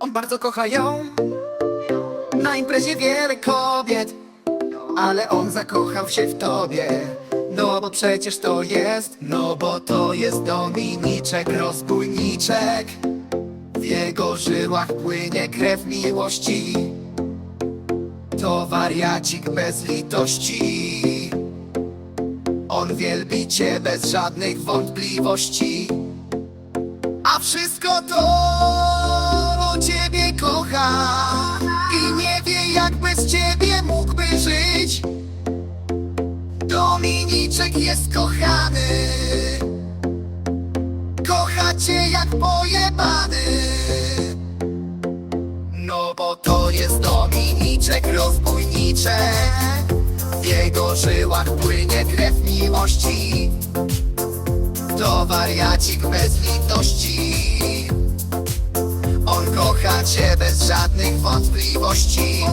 On bardzo kocha ją. Na imprezie wiele kobiet Ale on zakochał się w tobie. No bo przecież to jest No bo to jest Dominiczek Rozbójniczek. W jego żyłach płynie krew miłości. To wariacik bez litości On wielbi cię bez żadnych wątpliwości. A wszystko to ciebie kocha I nie wie jak bez ciebie mógłby żyć. Dominiczek jest kochany. Kocha cię jak pojebany. No bo to jest Dominiczek rozbójniczek jego żyłach płynie krew miłości. To wariacik bez litości. On kocha cię bez żadnych wątpliwości.